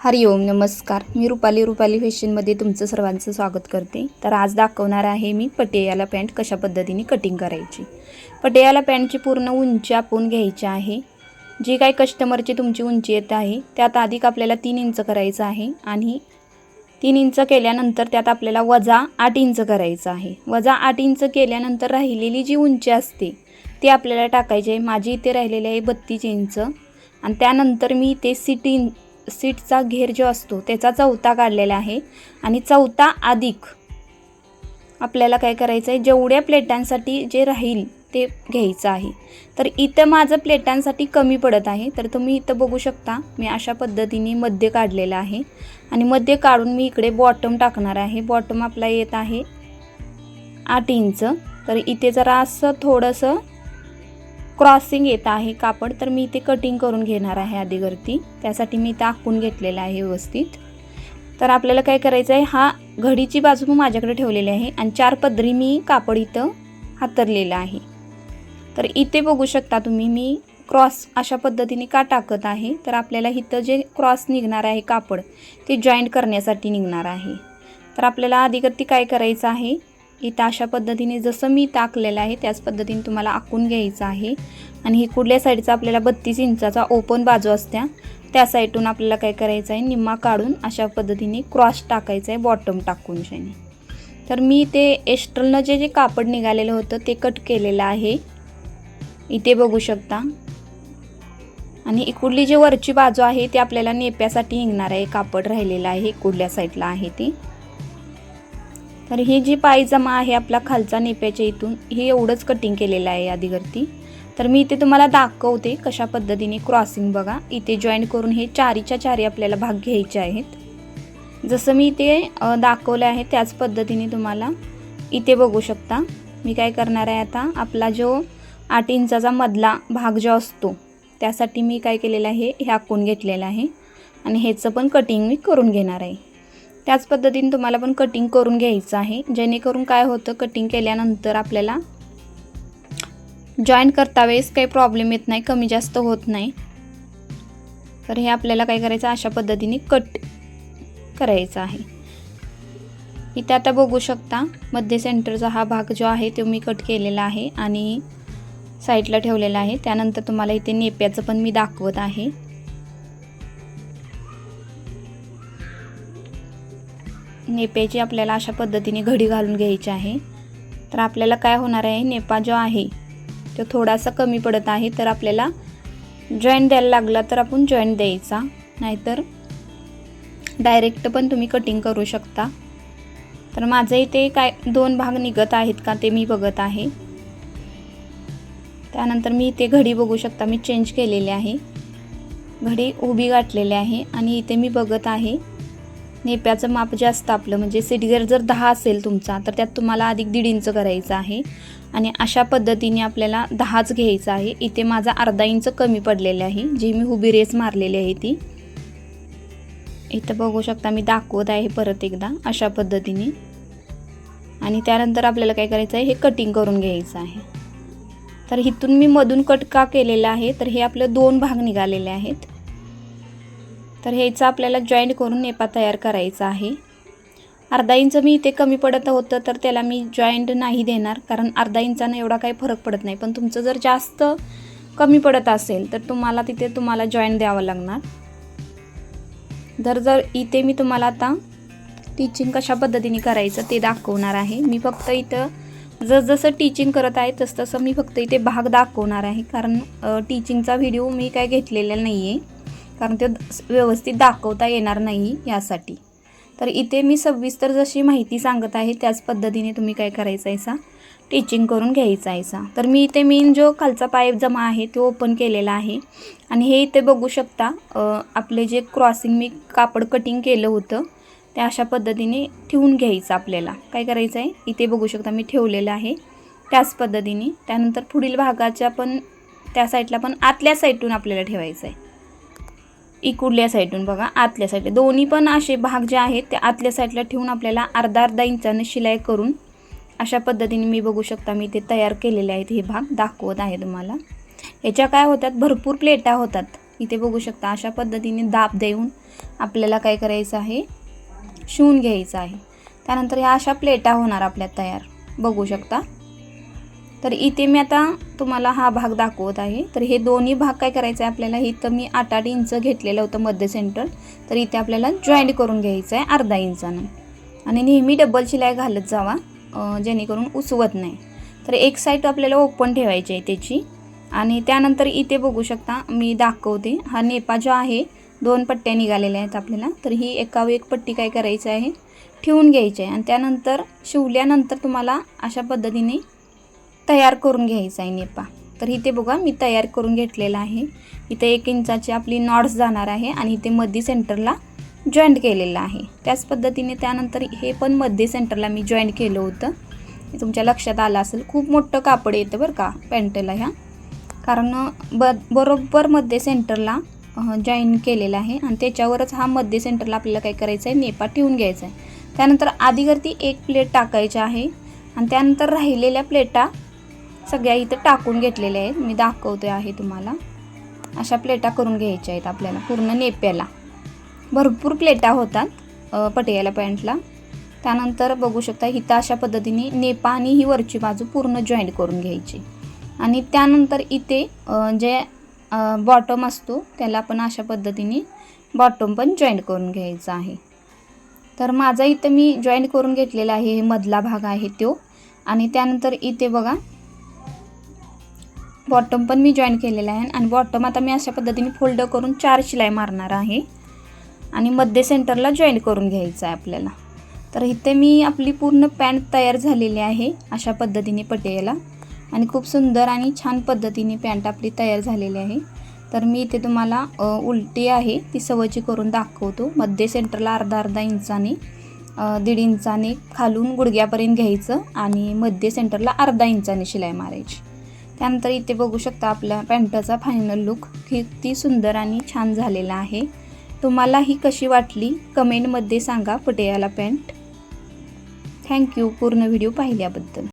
हरिओम नमस्कार. मी रुपाली रुपाली फॅशनमध्ये तुमचं सर्वांचं स्वागत करते. तर आज दाखवणार आहे मी पटियाला पॅन्ट कशा पद्धतीने कटिंग करायची. पटियाला पॅन्टची पूर्ण उंची आपण घ्यायची आहे. जी काही कस्टमरची तुमची उंची येत आहे त्यात अधिक आपल्याला तीन इंच करायचं आहे आणि तीन इंच केल्यानंतर त्यात आपल्याला वजा आठ इंच करायचं आहे. वजा आठ इंच केल्यानंतर राहिलेली जी उंची असते ती आपल्याला टाकायची आहे. माझी इथे राहिलेली आहे बत्तीस इंच. आणि त्यानंतर मी इथे सीट इन सीटचा घेर जो असतो त्याचा चौथा काढलेला आहे. आणि चौथा अधिक. आपल्याला काय करायचं आहे जेवढ्या प्लेटांसाठी जे राहील ते घ्यायचं आहे. तर इथं माझं प्लेटांसाठी कमी पडत आहे. तर तुम्ही इथं बघू शकता मी अशा पद्धतीने मध्य काढलेलं आहे. आणि मध्य काढून मी इकडे बॉटम टाकणार आहे. बॉटम आपला येत आहे आठ इंच. तर इथे जरा असं थोडंसं क्रॉसिंग येत आहे कापड तर मी इथे कटिंग करून घेणार आहे आधीवरती. त्यासाठी मी इथं आखून घेतलेलं आहे व्यवस्थित. तर आपल्याला काय करायचं आहे हा घडीची बाजू मी माझ्याकडे ठेवलेली आहे आणि चार पदरी मी कापड इथं हातरलेलं आहे. तर इथे बघू शकता तुम्ही मी क्रॉस अशा पद्धतीने का टाकत आहे तर आपल्याला इथं जे क्रॉस निघणार आहे कापड ते जॉईंट करण्यासाठी निघणार आहे. तर आपल्याला आधीवरती काय करायचं आहे इथं अशा पद्धतीने जसं मी टाकलेलं आहे त्याच पद्धतीने तुम्हाला आखून घ्यायचं आहे. आणि ही कुठल्या साईडचा आपल्याला बत्तीस इंचाचा ओपन बाजू असत्या त्या साईडून आपल्याला काय करायचं आहे निम्मा काढून अशा पद्धतीने क्रॉस टाकायचं आहे बॉटम टाकून शाईने तर मी ते एस्ट्रलनं जे जे कापड निघालेलं होतं ते कट केलेलं आहे. इथे बघू शकता. आणि इकडली जी वरची बाजू आहे ती आपल्याला नेप्यासाठी निघणार आहे कापड राहिलेलं आहे कुठल्या साईडला आहे ती. तर ही जी पायजमा आहे आपला खालचा नेप्याच्या इथून हे एवढंच कटिंग केलेलं आहे आधीवरती तर मी इथे तुम्हाला दाखवते कशा पद्धतीने क्रॉसिंग बघा. इथे जॉईन करून हे चारीच्या चारी आपल्याला भाग घ्यायचे आहेत. जसं मी इथे दाखवलं आहे त्याच पद्धतीने तुम्हाला इथे बघू शकता. मी काय करणार आहे आता आपला जो आठ इंचाचा मधला भाग जो असतो त्यासाठी मी काय केलेलं आहे हे आखून घेतलेलं आहे. आणि ह्याचं पण कटिंग मी करून घेणार आहे. त्याच पद्धतीने तुम्हाला पण कटिंग करून घ्यायचं आहे. जेणेकरून काय होतं कटिंग केल्यानंतर आपल्याला जॉईन करता वेळेस काही प्रॉब्लेम येत नाही कमी जास्त होत नाही. तर हे आपल्याला काय करायचं अशा पद्धतीने कट करायचं आहे. इथे आता बघू शकता मध्य सेंटरचा हा भाग जो आहे तो मी कट केलेला आहे आणि साईडला ठेवलेला आहे. त्यानंतर तुम्हाला इथे नेप्याचं पण मी दाखवत आहे. नेप्याची आपल्याला अशा पद्धतीने घडी घालून घ्यायची आहे. तर आपल्याला काय होणार आहे? नेपा जो आहे तो थोडासा कमी पडत आहे तर आपल्याला जॉईंट द्यायला लागला तर आपण जॉईंट द्यायचा. नाहीतर डायरेक्ट पण तुम्ही कटिंग करू शकता. तर माझं इथे काय दोन भाग निघत आहेत का ते मी बघत आहे. त्यानंतर मी इथे घडी बघू शकता मी चेंज केलेली आहे. घडी उभी गाठलेली आहे आणि इथे मी बघत आहे. नेप्याचं माप जास्त आपलं म्हणजे सिटगेअर जर दहा असेल तुमचा तर त्यात तुम्हाला अधिक दीड इंच करायचं आहे. आणि अशा पद्धतीने आपल्याला दहाच घ्यायचं आहे. इथे माझा अर्धा इंच कमी पडलेले आहे जी मी हुबी रेस मारलेली आहे ती. इथं बघू शकता मी दाखवत आहे परत एकदा अशा पद्धतीने. आणि त्यानंतर आपल्याला काय करायचं आहे हे कटिंग करून घ्यायचं आहे. तर इथून मी मधून कट का केलेलं आहे तर हे आपलं दोन भाग निघालेले आहेत. तर ह्याचं आपल्याला जॉईंट करून नेपा तयार करायचा आहे. अर्धा इंच मी इथे कमी पडत होतं तर त्याला मी जॉईंट नाही देणार कारण अर्धा इंचानं एवढा काही फरक पडत नाही. पण तुमचं जर जास्त कमी पडत असेल तर तुम्हाला तिथे तुम्हाला जॉईंट द्यावं लागणार. जर जर इथे मी तुम्हाला आता टीचिंग कशा पद्धतीने करायचं ते दाखवणार आहे. मी फक्त इथं जसजसं टीचिंग करत आहे तसतसं मी फक्त इथे भाग दाखवणार आहे कारण टीचिंगचा व्हिडिओ मी काय घेतलेला नाही आहे कारण ते व्यवस्थित दाखवता येणार नाही यासाठी. तर इथे मी सविस्तर जशी माहिती सांगत आहे त्याच पद्धतीने तुम्ही काय करायचं आहे सा टीचिंग करून घ्यायचा आहे सा तर मी इथे मेन जो खालचा पाईप जमा आहे तो ओपन केलेला आहे. आणि हे इथे बघू शकता आपले जे क्रॉसिंग मी कापड कटिंग केलं होतं ते अशा पद्धतीने ठेवून घ्यायचं आपल्याला. काय करायचं आहे इथे बघू शकता मी ठेवलेलं आहे. त्याच पद्धतीने. त्यानंतर पुढील भागाच्या पण त्या साईडला पण आतल्या साईडून आपल्याला ठेवायचं आहे इकडल्या साईडून बघा आतल्या साईडला. दोन्ही पण असे भाग जे आहेत ते आतल्या साईडला ठेवून आपल्याला अर्धा अर्धा इंचानं शिलाई करून अशा पद्धतीने मी बघू शकता मी ते तयार केलेले आहेत हे भाग. दाखवत आहे तुम्हाला. याच्या काय होतात भरपूर प्लेटा होतात. इथे बघू शकता अशा पद्धतीने दाब देऊन आपल्याला काय करायचं आहे? शिवून घ्यायचं आहे. त्यानंतर ह्या अशा प्लेटा होणार आपल्या तयार. बघू शकता. तर इथे मी आता तुम्हाला हा भाग दाखवत आहे. तर हे दोन्ही भाग काय करायचं आहे आपल्याला? इथं मी आठ आठ इंच घेतलेलं होतं मध्य सेंटर तर इथे आपल्याला जॉईंट करून घ्यायचं आहे अर्धा इंचानं. आणि नेहमी डबल शिलाई घालत जावा जेणेकरून उसवत नाही. तर एक साईड आपल्याला ओपन ठेवायची आहे त्याची. आणि त्यानंतर इथे बघू शकता मी दाखवते. हा नेपा जो आहे दोन पट्ट्या निघालेल्या आहेत आपल्याला. तर ही एकावर एक पट्टी काय करायची आहे? ठेवून घ्यायची आहे. आणि त्यानंतर शिवल्यानंतर तुम्हाला अशा पद्धतीने तयार करून घ्यायचा आहे नेपा. तर इथे बघा मी तयार करून घेतलेला आहे. इथे एक इंचाची आपली नॉट्स जाणार आहे आणि इथे मध्य सेंटरला जॉईंट केलेलं आहे. त्याच पद्धतीने त्यानंतर हे पण मध्य सेंटरला मी जॉईंट केलं होतं. तुमच्या लक्षात आलं असेल खूप मोठं कापड येतं बरं का पॅन्टला ह्या. कारण ब बरोबर मध्य सेंटरला जॉईन केलेला आहे आणि त्याच्यावरच हा मध्य सेंटरला आपल्याला काय करायचं आहे नेपा ठेवून घ्यायचा आहे. त्यानंतर आधीवरती एक प्लेट टाकायची आहे आणि त्यानंतर राहिलेल्या प्लेटा सगळ्या इथं टाकून घेतलेल्या आहेत. मी दाखवते आहे तुम्हाला. अशा प्लेटा करून घ्यायच्या आहेत आपल्याला पूर्ण नेप्याला. भरपूर प्लेटा होतात पटियाला पॅन्टला. त्यानंतर बघू शकता इथं अशा पद्धतीने नेपा आणि ही वरची बाजू पूर्ण जॉईंट करून घ्यायची. आणि त्यानंतर इथे जे बॉटम असतो त्याला आपण अशा पद्धतीने बॉटम पण जॉईंट करून घ्यायचा आहे. तर माझा इथं मी जॉईंट करून घेतलेला आहे हे मधला भाग आहे तो. आणि त्यानंतर इथे बघा बॉटम पण मी जॉईन केलेला आहे आणि बॉटम आता मी अशा पद्धतीने फोल्ड करून चार शिलाई मारणार आहे. आणि मध्य सेंटरला जॉईन करून घ्यायचं आहे आपल्याला. तर इथे मी आपली पूर्ण पॅन्ट तयार झालेली आहे अशा पद्धतीने पटेला आणि खूप सुंदर आणि छान पद्धतीने पॅन्ट आपली तयार झालेली आहे. तर मी इथे तुम्हाला उलटी आहे ती सवयची करून दाखवतो. मध्य सेंटरला अर्धा अर्धा इंचाने दीड इंचाने खालून गुडघ्यापर्यंत घ्यायचं आणि मध्य सेंटरला अर्धा इंचाने शिलाई मारायची. त्यानंतर इथे बघू शकता आपल्या पॅन्टचा फायनल लुक किती सुंदर आणि छान झालेला आहे. तुम्हाला ही कशी वाटली? कमेंटमध्ये सांगा पटियाला पॅन्ट. थँक्यू पूर्ण व्हिडिओ पाहिल्याबद्दल.